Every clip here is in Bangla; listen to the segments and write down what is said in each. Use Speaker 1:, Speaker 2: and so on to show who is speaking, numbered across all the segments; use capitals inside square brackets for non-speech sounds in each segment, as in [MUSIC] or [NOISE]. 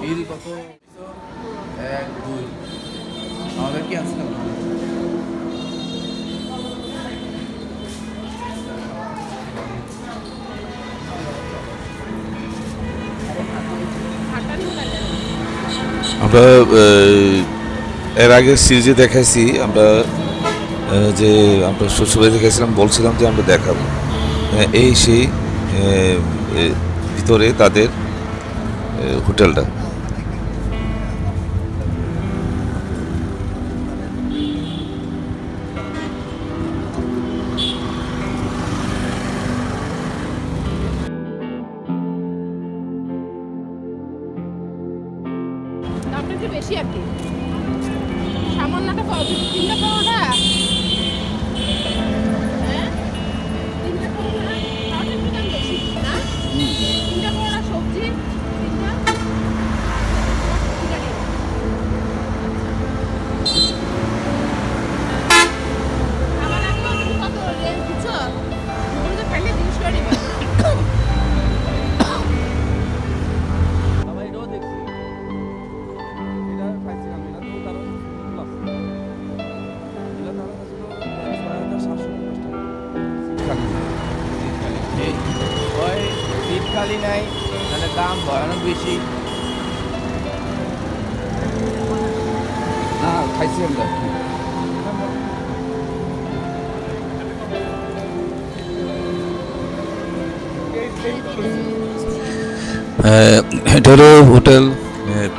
Speaker 1: বিল কত এক দুই আমাদের কি আছে না
Speaker 2: আমরা আহ, এর আগে সিরিজে দেখাইছি, আমরা যে আমরা শ্বশুরবাড়ি দেখেছিলাম বলছিলাম যে আমরা দেখাবো। এই সেই ভিতরে তাদের হোটেলটা।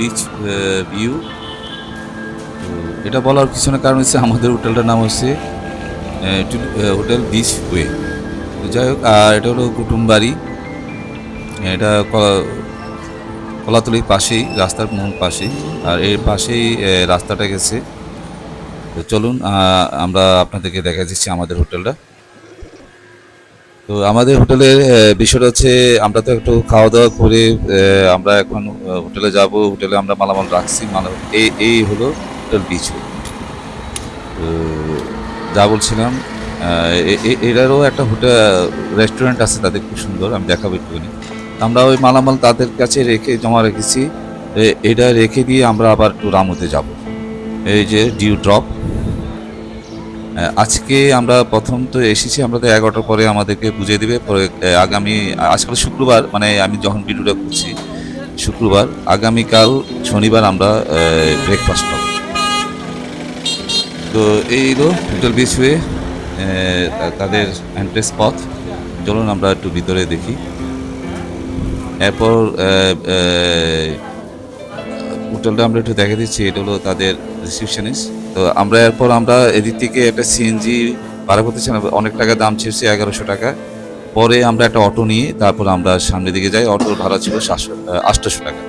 Speaker 2: বিচ ভিউ এটা বলার পিছনে কারণ হচ্ছে আমাদের হোটেলটার নাম হচ্ছে আহ, হোটেল বিচ ওয়ে যাই হোক আর এটা হলো কুটুমবাড়ি। এটা কলাতলির পাশেই রাস্তার মূল পাশেই। আর এর পাশেই রাস্তাটা গেছে। চলুন আমরা আপনাদেরকে দেখা দিচ্ছি আমাদের হোটেলটা। তো আমাদের হোটেলের বিষয়টা হচ্ছে আমরা তো একটু খাওয়া দাওয়া করে আমরা এখন হোটেলে যাব, হোটেলে আমরা মালামাল রাখছি, মালা এই এই হলো হোটেল বিচ তো যা বলছিলাম এরারও একটা হোটেল রেস্টুরেন্ট আছে তাদের খুব সুন্দর, আমি দেখাবো একটুখানি। আমরা ওই মালামাল তাদের কাছে রেখে জমা রেখেছি এটা রেখে দিয়ে আমরা আবার একটু রামুতে যাব। এই যে ডিউ ড্রপ আজকে আমরা প্রথম তো এসেছি, আমরা তো এগারোটার পরে আমাদেরকে বুঝিয়ে দেবে। পরে আগামী, আজকাল শুক্রবার মানে আমি যখন ভিডিওটা করছি, শুক্রবার, আগামীকাল শনিবার আমরা ব্রেকফাস্ট পাবো তো এই হলো হোটেল বিচ ওয়ে তাদের এন্ট্রেস পথ। চলুন আমরা একটু ভিতরে দেখি। এরপর হোটেলটা আমরা একটু দেখে দিচ্ছি, এটা হলো তাদের রিসিপশনিস্ট তো আমরা এরপর আমরা এদিক থেকে একটা সিএনজি ভাড়া করতেছিলাম অনেক টাকা দাম ছিল এগারোশো টাকা। পরে আমরা একটা অটো নিয়ে তারপর আমরা সামনের দিকে যাই। অটোর ভাড়া ছিল সাতশো টাকা।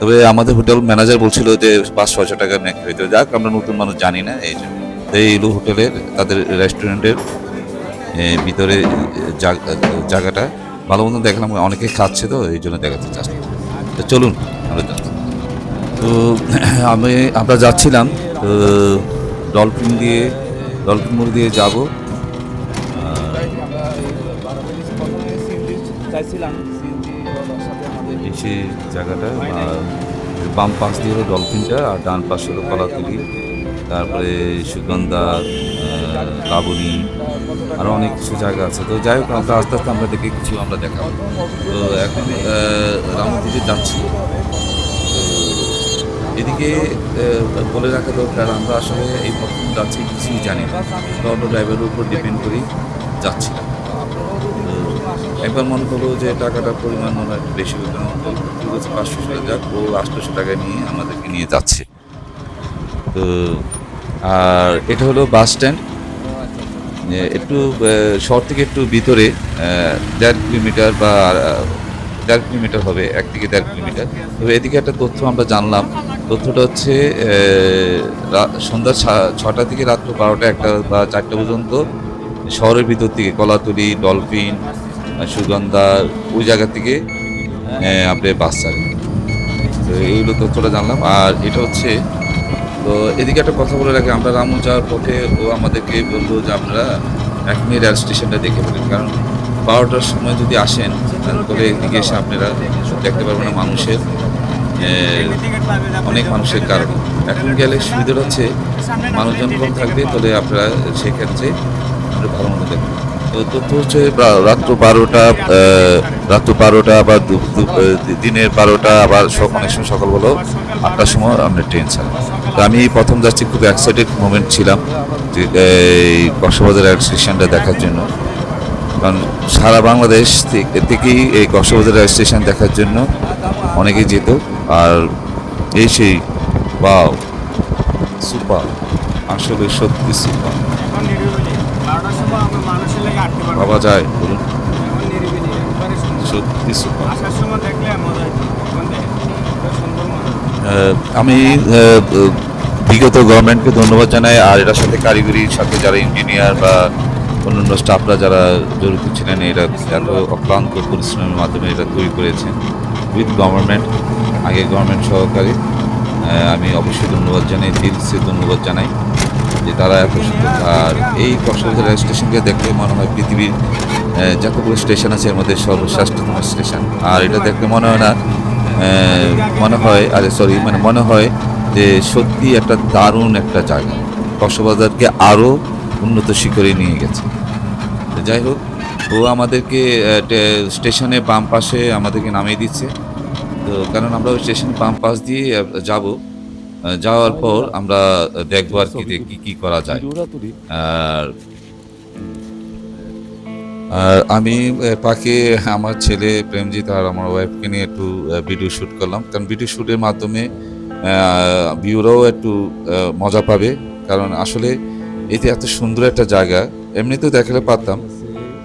Speaker 2: তবে আমাদের হোটেল ম্যানেজার বলছিল যে পাঁচ ছয়শো টাকা নাকি হইতে যাক, আমরা নতুন মানুষ জানি না এই জন্য। এই হলো হোটেলের, তাদের রেস্টুরেন্টের ভিতরে জায়গাটা। ভালো মতন দেখলাম, অনেকে খাচ্ছে তো, এই জন্য দেখাতে চাচ্ছি। তো চলুন, আমরা তো, [CLEARS THROAT] আমি, আমরা যাচ্ছিলাম। ডলফিন দিয়ে, ডলফিন মোড় দিয়ে যাব। সেই জায়গাটা বাম পাশ দিয়ে হলো ডলফিনটা, আর ডান পাশে হলো কলাতুলি। তারপরে সুগন্ধা লাবণী আরও অনেক কিছু জায়গা আছে। তো যাই হোক, আমরা আস্তে আস্তে আমরা দেখে কিছু আমরা দেখাবো। তো এখন রামদিকে যাচ্ছি। এদিকে বলে রাখা দরকার আমরা আসলে এই প্রথম যাচ্ছি কিছুই জানি না। অটো ড্রাইভারের উপর ডিপেন্ড করেই যাচ্ছি। একবার মনে করল যে টাকাটা পরিমাণ মনে হয় বেশি হতো পাঁচশো টাকা যাক, ও আটশোশো টাকায় নিয়ে আমাদেরকে নিয়ে যাচ্ছে। তো, আর এটা হলো বাস স্ট্যান্ড। একটু শহর থেকে একটু ভিতরে দেড় কিলোমিটার বা দেড় কিলোমিটার হবে এক থেকে দেড় কিলোমিটার। তবে এদিকে একটা তথ্য আমরা জানলাম। তথ্যটা হচ্ছে সন্ধ্যা ছটা থেকে রাত্র বারোটা একটা বা চারটা পর্যন্ত শহরের ভিতর থেকে কলাতলি, ডলফিন, সুগন্ধা, ওই জায়গা থেকে আপনি বাস ছাড়ে তো এইগুলো তথ্যটা জানলাম। আর এটা হচ্ছে, তো এদিকে একটা কথা বলে রাখি, আমরা রামু যাওয়ার পথে ও আমাদেরকে বলল যে আপনারা এখনই রেল স্টেশনটা দেখে ফেলেন। কারণ বারোটার সময় যদি আসেন, তাহলে এদিকে এসে আপনারা দেখতে পারবেন মানুষের অনেক মানুষের কারণে। এখন গেলে সুবিধাটা হচ্ছে মানুষজন কম থাকবে তাহলে আপনারা সেক্ষেত্রে আপনারা ভালো মতো দেখবেন তো তথ্য হচ্ছে রাত্র বারোটা রাত্র বারোটা আবার দিনের বারোটা আবার অনেক সময় সকাল সকালবেলাও আটটার সময় আমরা ট্রেন ছাড়া তো আমি প্রথম যাচ্ছি, খুব এক্সাইটেড মোমেন্ট ছিলাম যে, এই কক্সবাজার স্টেশনটা দেখার জন্য। কারণ সারা বাংলাদেশ থেকে- থেকেই এই কক্সবাজার স্টেশন দেখার জন্য অনেকেই যেত। আর এই সেই বাও সুপার আসলে সত্যি সুপার। ভাবা যায়, বলুন। সত্যি সুপার। আমি বিগত গভর্নমেন্টকে ধন্যবাদ জানাই। আর এটার সাথে কারিগরির সাথে যারা ইঞ্জিনিয়ার বা অন্যান্য স্টাফরা যারা জড়িত ছিলেন এটা এত অক্লান্ত পরিশ্রমের মাধ্যমে এটা তৈরি করেছেন উইথ গভর্নমেন্ট আগে গভর্নমেন্ট সহকারী। আমি অবশ্যই ধন্যবাদ জানাই দিলসে ধন্যবাদ জানাই যে তারা এত সুন্দর। আর এই কক্সবাজার স্টেশনকে দেখলে মনে হয় পৃথিবীর যতগুলো স্টেশন আছে এর মধ্যে সর্বশ্রেষ্ঠতম স্টেশন। আর এটা দেখলে মনে হয় না মনে হয়, আরে সরি মানে মনে হয় যে সত্যি একটা দারুণ একটা জায়গা। কক্সবাজারকে আরও উন্নত শিখরে নিয়ে গেছে। যাই হোক, ও আমাদেরকে স্টেশনে বাম পাশে আমাদেরকে নামিয়ে দিচ্ছে। তো কারণ আমরা ওই স্টেশন বাম পাশ দিয়ে যাব। যাওয়ার পর আমরা দেখব আর কি কি কি করা যায়। আর আর আমি পাকে, আমার ছেলে প্রেমজিৎ আর আমার ওয়াইফকে নিয়ে একটু ভিডিও শ্যুট করলাম। কারণ ভিডিও শ্যুটের মাধ্যমে ভিউরাও একটু মজা পাবে। কারণ আসলে এতে এত সুন্দর একটা জায়গা, এমনিতেও দেখালে পারতাম।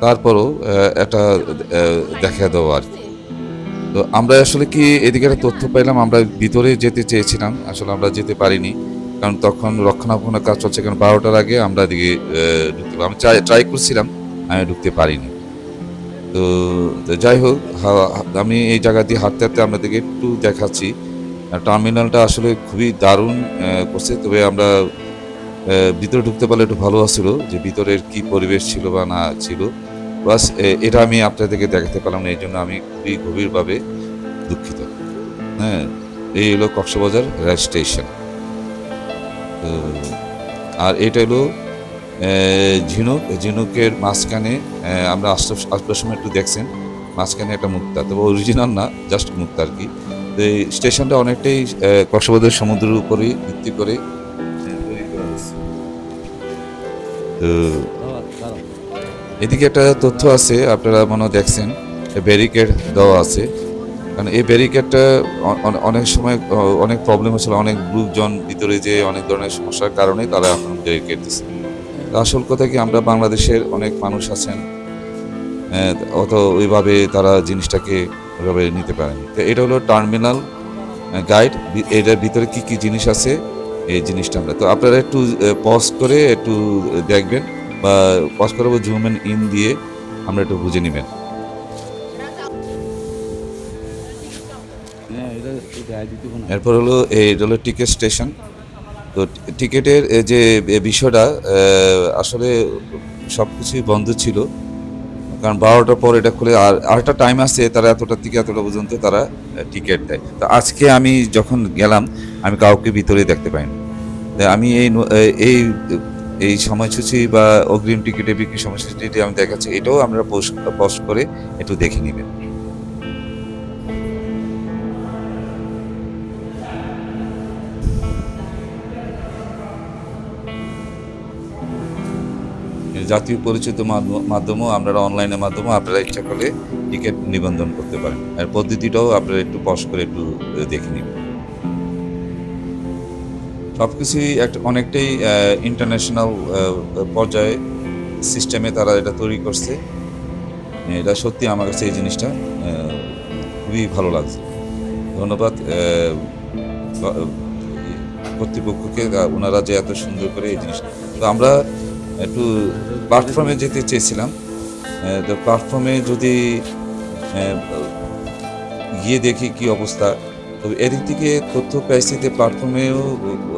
Speaker 2: তারপরও একটা দেখা দেওয়া আর তো আমরা আসলে কি এদিকে একটা তথ্য পাইলাম, আমরা ভিতরে যেতে চেয়েছিলাম, আসলে আমরা যেতে পারিনি। কারণ তখন রক্ষণাবেক্ষণের কাজ চলছে, কারণ বারোটার আগে আমরা এদিকে ঢুকতে আমি ট্রাই করছিলাম, আমি ঢুকতে পারিনি। তো তো যাই হোক আমি এই জায়গা দিয়ে হাঁটতে হাঁটতে আপনাদেরকে একটু দেখাচ্ছি। টার্মিনালটা আসলে খুবই দারুণ করছে। তবে আমরা ভিতরে ঢুকতে পারলে একটু ভালো আসছিল যে ভিতরের কি পরিবেশ ছিল বা না ছিল। বাস এটা আমি আপনাদেরকে দেখাতে পারলাম না, এই জন্য আমি খুবই গভীরভাবে দুঃখিত। হ্যাঁ এই হলো কক্সবাজার রেল স্টেশন। আর এটা হলো ঝিনুক, ঝিনুকের মাঝখানে আমরা আসার আসার সময় একটু দেখছেন, মাঝখানে একটা মুক্তা, তবে অরিজিনাল না জাস্ট মুক্তা আর কি। তো এই স্টেশনটা অনেকটাই কক্সবাজার সমুদ্রের উপরেই ভিত্তি করে। তো এদিকে একটা তথ্য আছে, আপনারা মনে দেখছেন ব্যারিকেড দেওয়া আছে। কারণ এই ব্যারিকেডটা অনেক সময় অনেক প্রবলেম হচ্ছিল, অনেক লোকজন ভিতরে যে অনেক ধরনের সমস্যার কারণে তারা এখন ব্যারিকেড দিচ্ছে আসল কথা কি, আমরা বাংলাদেশের অনেক মানুষ আছেন অত ওইভাবে তারা জিনিসটাকে ওইভাবে নিতে পারেন। তো এটা হলো টার্মিনাল গাইড এটার ভিতরে কি কি জিনিস আছে, এই জিনিসটা আমরা তো আপনারা একটু পজ করে একটু দেখবেন। পজ করে জুম ইন দিয়ে আমরা একটু বুঝে নেবেন।
Speaker 1: হ্যাঁ
Speaker 2: এরপর হলো এই এটা হলো টিকিট স্টেশন। তো টিকিটের যে বিষয়টা আসলে সব কিছুই বন্ধ ছিল। কারণ বারোটার পর এটা খুলে আর আরেকটা টাইম আছে তারা এতটা থেকে এতটা পর্যন্ত তারা টিকিট দেয়। তো আজকে আমি যখন গেলাম আমি কাউকে ভিতরে দেখতে পাইনি। আমি এই এই এই সময়সূচি বা অগ্রিম টিকিটে বিক্রি সময়সূচিটি আমি দেখাচ্ছি, এটাও আমরা পোস্ট করে একটু দেখে নেবেন। জাতীয় পরিচিত মাধ্য- মাধ্যমেও আপনারা অনলাইনের মাধ্যমে আপনারা ইচ্ছা করলে টিকিট নিবন্ধন করতে পারেন। আর পদ্ধতিটাও আপনারা একটু পজ করে একটু, দেখে নেবেন। সব কিছুই একটা অনেকটাই ইন্টারন্যাশনাল পর্যায়ে সিস্টেমে তারা এটা তৈরি করছে। এটা সত্যি আমার কাছে এই জিনিসটা খুবই ভালো লাগছে। ধন্যবাদ কর্তৃপক্ষকে ওনারা যে এত সুন্দর করে এই জিনিসটা, তো আমরা একটু প্ল্যাটফর্মে যেতে চেয়েছিলাম। তো প্ল্যাটফর্মে যদি গিয়ে দেখি কি অবস্থা তবে এদিক থেকে তথ্য পেয়েছি যে প্ল্যাটফর্মেও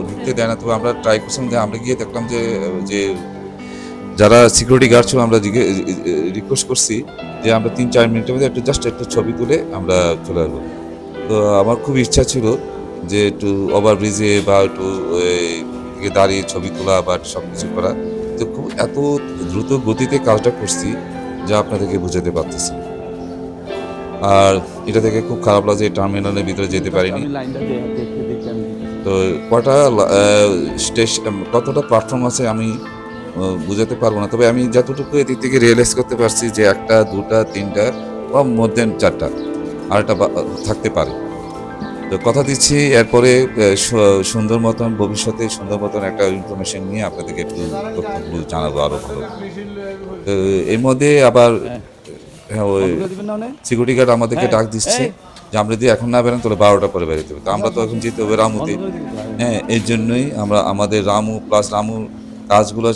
Speaker 2: ঢুকতে দেয় না। তবে আমরা ট্রাই করছিলাম আমরা গিয়ে দেখলাম যে যে যারা সিকিউরিটি গার্ড ছিল, আমরা রিকোয়েস্ট করছি যে আমরা তিন চার মিনিটের মধ্যে একটু জাস্ট একটু ছবি তুলে আমরা চলে আসব। তো আমার খুব ইচ্ছা ছিল যে একটু ওভার ব্রিজে বা একটু দাঁড়িয়ে ছবি তোলা বা সব কিছু করা। তো খুব এত দ্রুত গতিতে কাজটা করছি যা আপনাদেরকে বোঝাতে পারতেছি। আর এটা থেকে খুব খারাপ লাগছে টার্মিনালের ভিতরে যেতে পারিনি। তো কটা স্টেশন কতটা প্ল্যাটফর্ম আছে আমি বুঝাতে পারব না। তবে আমি যতটুকু এদিক থেকে রিয়েলাইজ করতে পারছি যে একটা দুটা তিনটা বা মোর দেন চারটা আর একটা থাকতে পারে। তো কথা দিচ্ছি এরপরে সুন্দর মতন ভবিষ্যতে সুন্দর মতন একটা ইনফরমেশন নিয়ে আপনাদেরকে একটু তথ্যগুলো জানাব আরও ভালো। তো এর মধ্যে আবার হ্যাঁ ওই? সিকিউরিটি গার্ড আমাদেরকে ডাক দিচ্ছে। যে আমরা যদি এখন না বেরোন তাহলে বারোটা পরে বেরোতে হবে। তো আমরা তো এখন যেতে হবে রামুতে।
Speaker 1: হ্যাঁ।
Speaker 2: হ্যাঁ এর জন্যই আমরা আমাদের রামু প্লাস রামুর কাজগুলো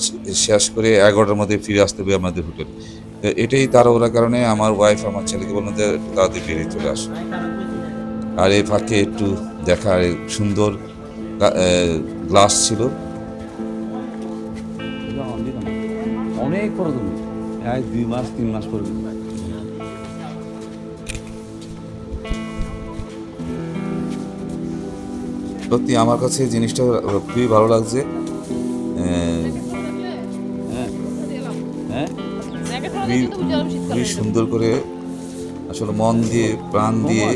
Speaker 2: শেষ করে এগারোটার মধ্যে ফিরে আসতে হবে আমাদের হোটেল। তো এটাই তাড়াহুড়ার কারণে আমার ওয়াইফ আমার ছেলেকে বললাম যে তাড়াতাড়ি বেরিয়ে চলে আসো। আর এই ফাঁকে একটু দেখা সুন্দর গ্লাস ছিল।
Speaker 1: অনেক পরে তুমি এক দুই মাস তিন মাস পরে।
Speaker 2: সত্যি আমার কাছে জিনিসটা খুবই ভালো লাগছে।
Speaker 1: হ্যাঁ।
Speaker 2: খুবই সুন্দর করে আসলে মন দিয়ে প্রাণ দিয়ে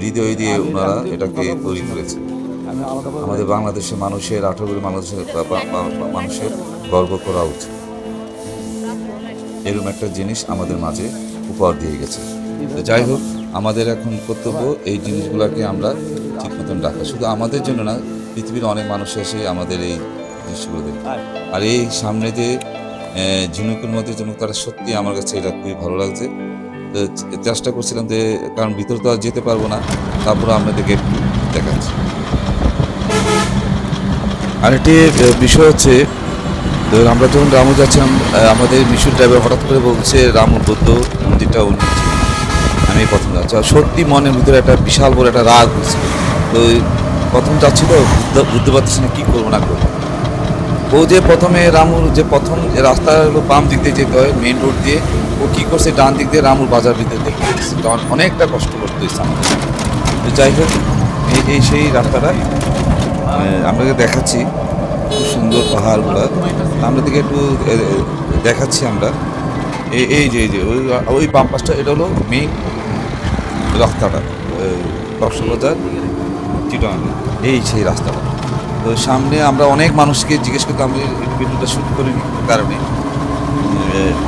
Speaker 2: হৃদয় দিয়ে ওনারা এটাকে তৈরি করেছে। আমাদের বাংলাদেশের মানুষের আঠারো কোটি মানুষের মানুষের গর্ব করা উচিত। এরকম একটা জিনিস আমাদের মাঝে উপহার দিয়ে গেছে। যাই হোক আমাদের এখন কর্তব্য এই জিনিসগুলোকে আমরা ঠিক মতন রাখা। শুধু আমাদের জন্য না পৃথিবীর অনেক মানুষ এসে আমাদের এই জিনিসগুলো দেখে। আর এই সামনে যে ঝিনুকের মধ্যে ঝিনুক তারা সত্যি আমার কাছে এটা খুবই ভালো লাগছে। তো চেষ্টা করছিলাম যে কারণ ভিতরে তো আর যেতে পারব না তারপরে আপনাদেরকে দেখাচ্ছি। আরেকটি বিষয় হচ্ছে তো আমরা যখন রামু যাচ্ছিলাম আমাদের মিশুর ড্রাইভার হঠাৎ করে বলছে রাম বৌদ্ধ মন্দিরটা উনি আমি প্রথম যাচ্ছি। আর সত্যি মনের ভিতরে একটা বিশাল বড় একটা রাগ হচ্ছে তো প্রথম যাচ্ছিল বুঝতে পারতেছি না কী করব না করব? ও যে প্রথমে রামুর যে প্রথম যে রাস্তা হলো বাম দিক দিয়ে যেতে হয় মেইন রোড দিয়ে ও কী করছে ডান দিক দিয়ে রামুর বাজার ভিতরে দেখতে তখন অনেকটা কষ্ট করতে হয়েছে তো যাই হোক এই এই সেই রাস্তাটা আহ, আপনাকে দেখাচ্ছি। খুব সুন্দর পাহাড়গুলো। আমরা দিকে একটু দেখাচ্ছি আমরা। এই এই যে এই যে ওই ওই বাম পাশটা এটা হলো মেইন রাস্তাটা কক্সবাজার চিটং এই সেই রাস্তাটা। তো সামনে আমরা অনেক মানুষকে জিজ্ঞেস করতে আমি ভিডিওটা শ্যুট করিনি কারণে।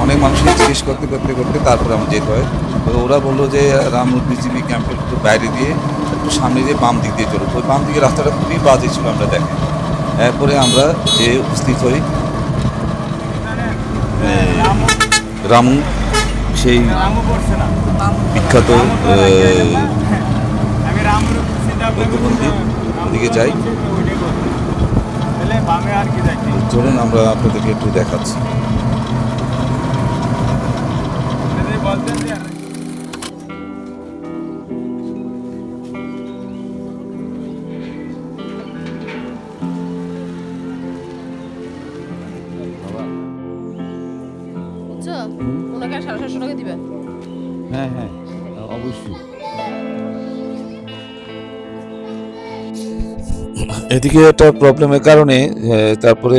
Speaker 2: অনেক মানুষকে জিজ্ঞেস করতে করতে করতে তারপরে আমার যেতে হয়। তো ওরা বলল যে রামুর বিজিবি ক্যাম্পের একটু বাইরে দিয়ে একটু সামনে দিয়ে বাম দিক দিয়ে চলো তো ওই বাম দিকে রাস্তাটা খুবই বাজে ছিল আমরা দেখি। এরপরে আমরা যে উপস্থিত হই রামু। সেই
Speaker 3: রামু পড়ছে না।
Speaker 2: বিখ্যাত
Speaker 3: রামু তো
Speaker 2: আহ,
Speaker 3: লাগিয়ে না। আমি রামুর চিন্তা
Speaker 2: বৌদ্ধ মন্দির ওদিকে যাই।
Speaker 3: তাহলে বামে আর কি দেখি
Speaker 2: চলুন আমরা আপনাদেরকে একটু দেখাচ্ছি।
Speaker 4: ওনাকে সাড়ে সাতশো টাকা দিবে
Speaker 1: হ্যাঁ হ্যাঁ অবশ্যই।
Speaker 2: এদিকে একটা প্রবলেমের কারণে তারপরে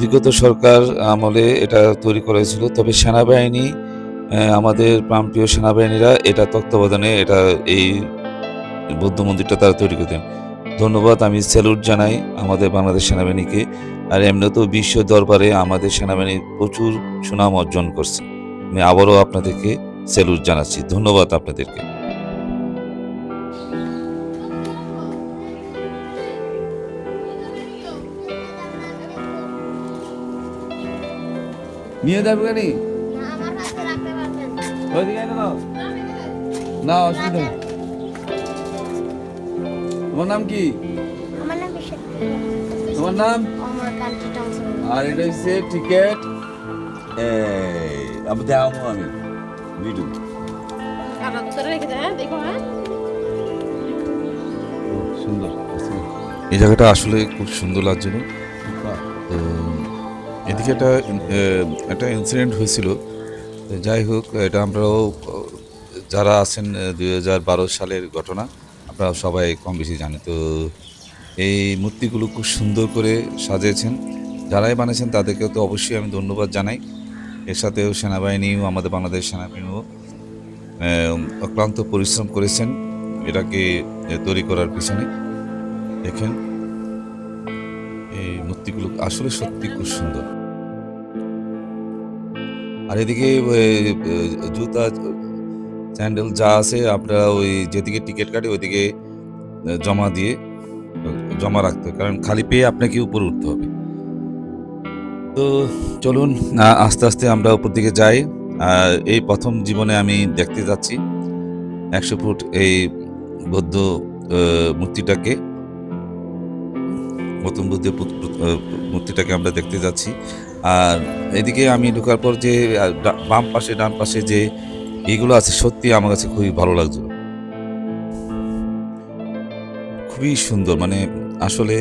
Speaker 2: বিগত সরকার আমলে এটা তৈরি করেছিল। তবে সেনাবাহিনী আমাদের প্রাণপ্রিয় সেনাবাহিনীরা এটা তত্ত্বাবধানে এটা এই বৌদ্ধ মন্দিরটা তারা তৈরি করতেন ধন্যবাদ, আমি স্যালুট জানাই আমাদের বাংলাদেশ সেনাবাহিনীকে। আর এমনিতেও বিশ্ব দরবারে আমাদের সেনাবাহিনী প্রচুর সুনাম অর্জন করছে। আমি আবারও আপনাদেরকে স্যালুট জানাচ্ছি। ধন্যবাদ আপনাদেরকে।
Speaker 1: নিয়ে যাবে কেন না অসুবিধা তোমার নাম কি?
Speaker 5: আমার নাম বিশেষ
Speaker 1: তোমার নাম? আর এটা হচ্ছে টিকেট আমি দেখাবো আমি। সুন্দর।
Speaker 2: এই জায়গাটা আসলে খুব সুন্দর লাগছিল এদিকে একটা একটা ইনসিডেন্ট হয়েছিল। যাই হোক, এটা আমরাও, যারা আছেন দুই হাজার বারো সালের ঘটনা, আপনারা সবাই কম বেশি জানেন। তো এই মূর্তিগুলো খুব সুন্দর করে সাজিয়েছেন। যারাই বানিয়েছেন, তাদেরকেও তো অবশ্যই আমি ধন্যবাদ জানাই। এর সাথেও সেনাবাহিনীও, আমাদের বাংলাদেশ সেনাবাহিনীও অক্লান্ত পরিশ্রম করেছেন। এটাকে তৈরি করার পিছনে। দেখেন, এই মূর্তিগুলো আসলে সত্যি খুব সুন্দর। আর এদিকে জুতা, স্যান্ডেল যা আছে আপনারা ওই যেদিকে টিকিট কাটে ওইদিকে জমা দিয়ে জমা রাখতে হবে। কারণ খালি পেয়ে আপনাকে উপরে উঠতে হবে। তো চলুন আস্তে আস্তে আমরা উপর দিকে যাই। আর এই প্রথম জীবনে আমি দেখতে যাচ্ছি একশো ফুট এই বৌদ্ধ মূর্তিটাকে। গৌতম বুদ্ধের মূর্তিটাকে আমরা দেখতে যাচ্ছি। আর এদিকে আমি ঢুকার পর যে বাম পাশে, ডান পাশে যে এগুলো আছে, সত্যি আমার কাছে খুবই ভালো লাগছিল। খুবই সুন্দর মানে আসলে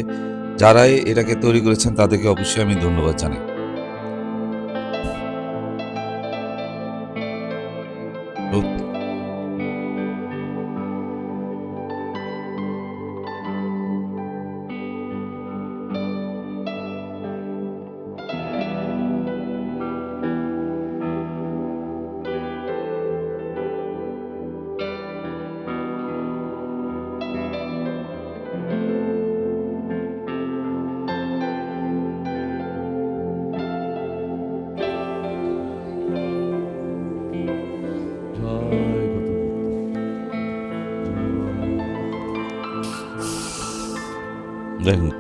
Speaker 2: যারাই এটাকে তৈরি করেছেন, তাদেরকে অবশ্যই আমি ধন্যবাদ জানাই।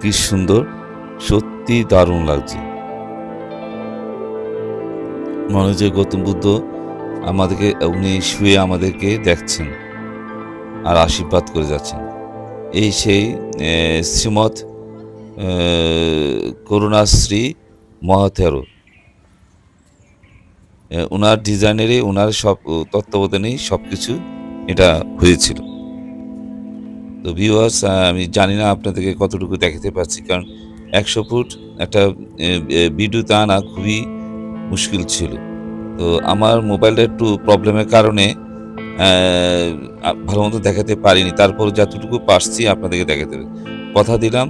Speaker 2: কি সুন্দর সত্যি দারুণ লাগছে। মনে হচ্ছে গৌতম বুদ্ধ আমাদেরকে উনি শুয়ে আমাদেরকে দেখছেন আর আশীর্বাদ করে যাচ্ছেন। এই সেই শ্রীমৎ করুণাশ্রী মহাতেরো আহ, ওনার ডিজাইনেরই ওনার সব তত্ত্বাবধানেই সব কিছু এটা হয়েছিল। তো ভিউয়ার্স আমি জানি না আপনাদেরকে কতটুকু দেখাতে পারছি, কারণ একশো ফুট একটা ভিডিওতে আনা খুবই মুশকিল ছিল। তো আমার মোবাইলটা একটু প্রবলেমের কারণে ভালো মতো দেখাতে পারিনি। তারপর যতটুকু পারছি আপনাদেরকে দেখাতে। কথা দিলাম,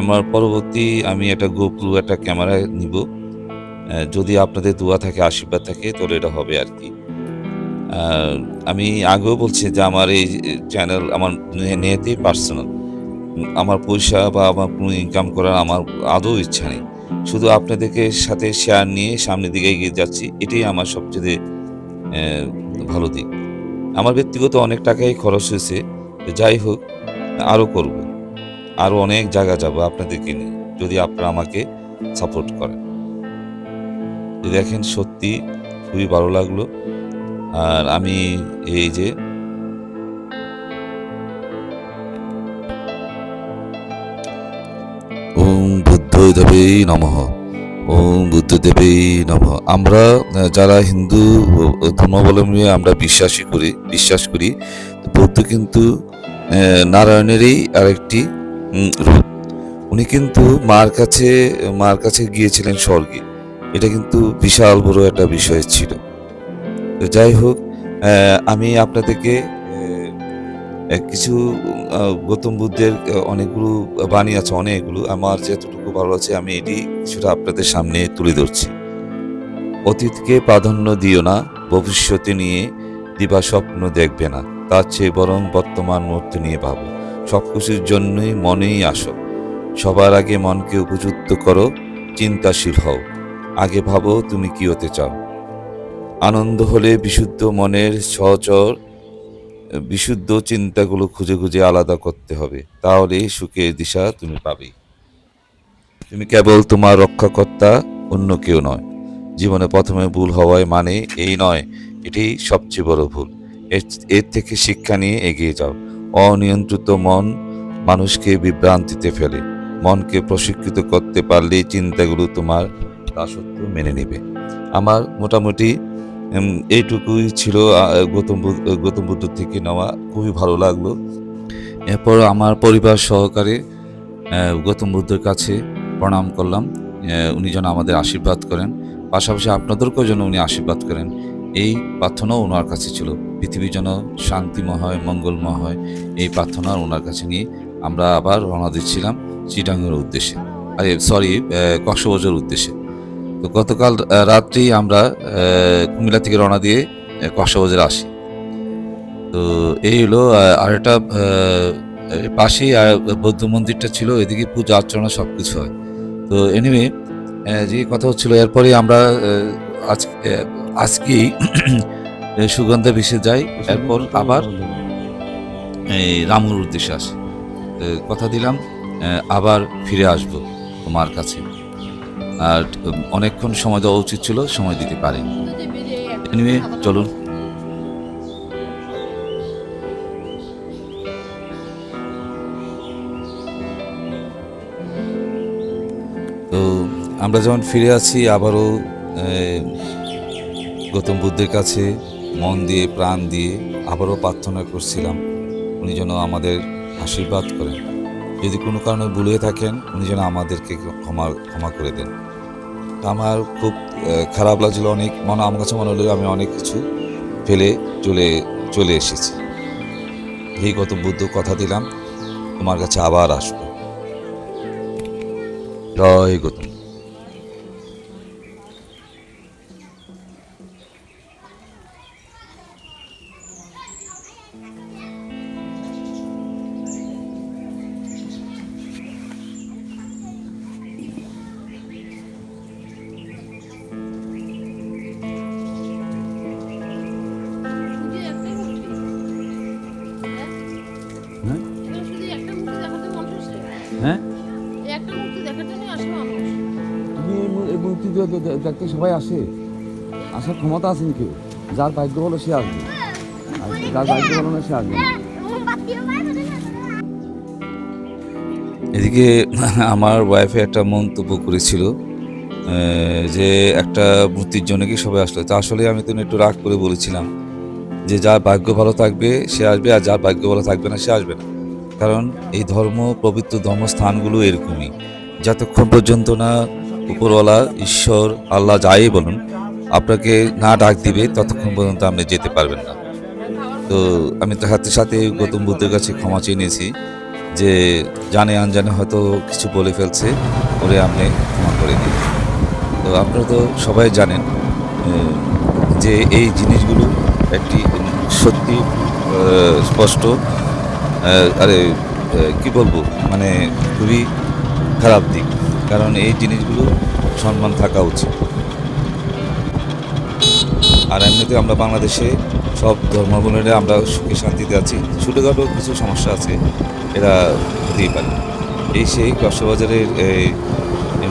Speaker 2: আমার পরবর্তী আমি একটা গোপ্রু একটা ক্যামেরা নিব। যদি আপনাদের দোয়া থাকে, আশীর্বাদ থাকে, তাহলে এটা হবে আর কি। আমি আগেও বলছি যে আমার এই চ্যানেল আমার নেহাতি পার্সোনাল আমার পয়সা বা আমার কোনো ইনকাম করার আমার আদৌ ইচ্ছা নেই। শুধু আপনাদেরকে সাথে শেয়ার নিয়ে সামনের দিকে এগিয়ে যাচ্ছি, এটাই আমার সবচেয়ে ভালো দিক। আমার ব্যক্তিগত অনেক টাকাই খরচ হয়েছে, যাই হোক, আরও করব। আরও অনেক জায়গা যাব আপনাদেরকে নিয়ে, যদি আপনারা আমাকে সাপোর্ট করেন। দেখেন সত্যি খুবই ভালো লাগল আর আমি এই যে ওম বুদ্ধদেবে নমঃ, ওম বুদ্ধদেবে নমঃ। আমরা যারা হিন্দু ধর্মাবলম্বী, আমরা বিশ্বাসী করি, বিশ্বাস করি। বুদ্ধ কিন্তু নারায়ণেরই আরেকটি রূপ। উনি কিন্তু মার কাছে মার কাছে গিয়েছিলেন স্বর্গে। এটা কিন্তু বিশাল বড় একটা বিষয় ছিল। তো যাই হোক আমি আপনাদেরকে কিছু গৌতম বুদ্ধের অনেকগুলো বাণী আছে, অনেকগুলো। আমার যতটুকু ভালো আছে, আমি এটি কিছুটা আপনাদের সামনে তুলে ধরছি। অতীতকে প্রাধান্য দিও না, ভবিষ্যতে নিয়ে দিবা স্বপ্ন দেখবে না। তার চেয়ে বরং বর্তমান মুহূর্তে নিয়ে ভাবো। সব কিছুর জন্যই মনেই আসো। সবার আগে মনকে উপযুক্ত করো, চিন্তাশীল হও। আগে ভাবো তুমি কি হতে চাও। আনন্দ হলে বিশুদ্ধ মনের সচর, বিশুদ্ধ চিন্তাগুলো খুঁজে খুঁজে আলাদা করতে হবে। তাহলে সুখের দিশা তুমি পাবে। তুমি কেবল তোমার রক্ষাকর্তা, অন্য কেউ নয়। জীবনে প্রথমে ভুল হওয়ায় মানে এই নয়, এটি সবচেয়ে বড় ভুল। এর- থেকে শিক্ষা নিয়ে এগিয়ে যাও। অনিয়ন্ত্রিত মন মানুষকে বিভ্রান্তিতে ফেলে। মনকে প্রশিক্ষিত করতে পারলেই চিন্তাগুলো তোমার দাসত্ব মেনে নেবে। আমার মোটামুটি এইটুকুই ছিল গৌতম গৌতম বুদ্ধ থেকে নেওয়া। খুবই ভালো লাগল। এরপর আমার পরিবার সহকারে গৌতম বুদ্ধের কাছে প্রণাম করলাম। উনি যেন আমাদের আশীর্বাদ করেন। পাশাপাশি আপনাদেরকেও যেন উনি আশীর্বাদ করেন। এই প্রার্থনাও ওনার কাছে ছিল। পৃথিবী যেন শান্তিময় হয় মঙ্গলময় হয় এই প্রার্থনা ওনার কাছে নিয়ে আমরা আবার রওনা দিচ্ছিলাম চিটাঙ্গের উদ্দেশ্যে। আরে সরি কক্সবাজার উদ্দেশ্যে। তো গতকাল রাত্রেই আমরা কুমিল্লা থেকে রওনা দিয়ে কক্সবাজারে আসি। তো এই হলো আরেকটা পাশেই বৌদ্ধ মন্দিরটা ছিল এদিকে পূজা অর্চনা সব কিছু হয়। তো এনিওয়ে যে কথা হচ্ছিল এরপরে আমরা আহ, আজ আজকেই [CLEARS THROAT] সুগন্ধা ভেসে যাই এরপর আবার এই রামুর উদ্দেশ্যে আসি। কথা দিলাম আবার ফিরে আসব তোমার কাছে। আর অনেকক্ষণ সময় দেওয়া উচিত ছিল, সময় দিতে পারিনি। এনিওয়ে চলুন। তো আমরা যখন ফিরে আছি, আবারও গৌতম বুদ্ধের কাছে মন দিয়ে, প্রাণ দিয়ে আবারও প্রার্থনা করছিলাম, উনি যেন আমাদের আশীর্বাদ করেন। যদি কোনো কারণে ভুলিয়ে থাকেন, উনি যেন আমাদেরকে ক্ষমা ক্ষমা করে দেন। আমার খুব খারাপ লাগছিল অনেক, মনে, আমার কাছে মনে হলো আমি অনেক কিছু ফেলে চলে চলে এসেছি। এই গৌতম বুদ্ধ কথা দিলাম, তোমার কাছে আবার আসব। জয় গৌতম।
Speaker 1: সবাই আসে। আসার ক্ষমতা আছে নাকি? যার ভাগ্য হলো সে আসবে। আর যার ভাগ্য হলো না সে আসবে
Speaker 2: এদিকে আমার ওয়াইফে একটা মন্তব্য করেছিল যে একটা মূর্তির জন্য কি সবাই আসলো। তা আসলে আমি তো একটু রাগ করে বলেছিলাম যে যার ভাগ্য ভালো থাকবে সে আসবে আর যার ভাগ্য ভালো থাকবে না সে আসবে না। কারণ এই ধর্ম পবিত্র ধর্মস্থানগুলো এরকমই। যতক্ষণ পর্যন্ত না উপরওয়ালা ঈশ্বর, আল্লাহ যাই বলুন, আপনাকে না ডাক দিবে ততক্ষণ পর্যন্ত আপনি যেতে পারবেন না। তো আমি তো হাতে সাথে গৌতম বুদ্ধের কাছে ক্ষমা চেয়ে নিয়েছি যে জানে আনজানে হয়তো কিছু বলে ফেলছে করে আপনি ক্ষমা করে দিন। তো আপনারা তো সবাই জানেন যে এই জিনিসগুলো একটি সত্যি স্পষ্ট আরে কি বলব মানে খুবই খারাপ দিক। কারণ এই জিনিসগুলো সম্মান থাকা উচিত। আর এমনিতে আমরা বাংলাদেশে সব ধর্মাবলম্বীরা আমরা সুখে শান্তিতে আছি। ছোটোখাটো কিছু সমস্যা আছে এরা হতেই পারে। এই সেই কক্সবাজারের এই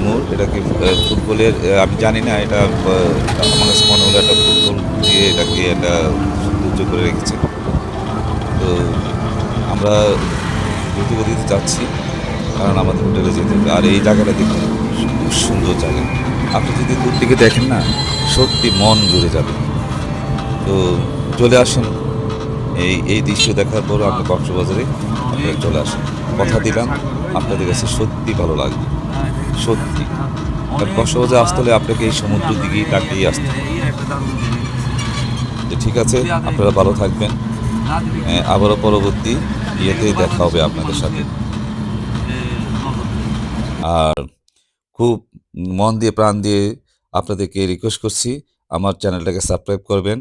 Speaker 2: মোড় এটাকে ফুটবলের আমি জানি না, এটা আমার কাছে মনে হলো একটা ফুটবল দিয়ে এটাকে একটা সৌন্দর্য করে রেখেছে। তো আমরা দ্রুতগতিতে যাচ্ছি। কারণ আমাদের হোটেলে যেতে হবে। আর এই জায়গাটা দেখুন, খুব সুন্দর জায়গা। আপনি যদি দূর থেকে দেখেন না, সত্যি মন জুড়ে যাবে। তো চলে আসেন। এই এই দৃশ্য দেখার পর আপনি কক্সবাজারে আপনারা চলে আসেন। কথা দিলাম, আপনাদের কাছে সত্যি ভালো লাগবে। সত্যি। কক্সবাজারে আসতে হলে আপনাকে এই সমুদ্র দিকেই তাকিয়ে আসতে হবে। তো ঠিক আছে, আপনারা ভালো থাকবেন। আবারও পরবর্তী ইয়েতে দেখা হবে আপনাদের সাথে। আর খুব মন দিয়ে, প্রাণ দিয়ে আপনাদেরকে রিকোয়েস্ট করছি, আমার চ্যানেলটাকে সাবস্ক্রাইব করবেন,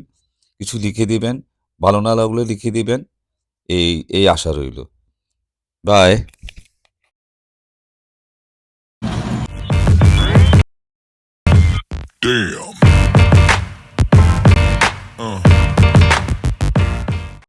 Speaker 2: কিছু লিখে দিবেন, ভালো না লাগলে লিখে দিবেন, এই এই আশা রইল বাই
Speaker 6: Damn.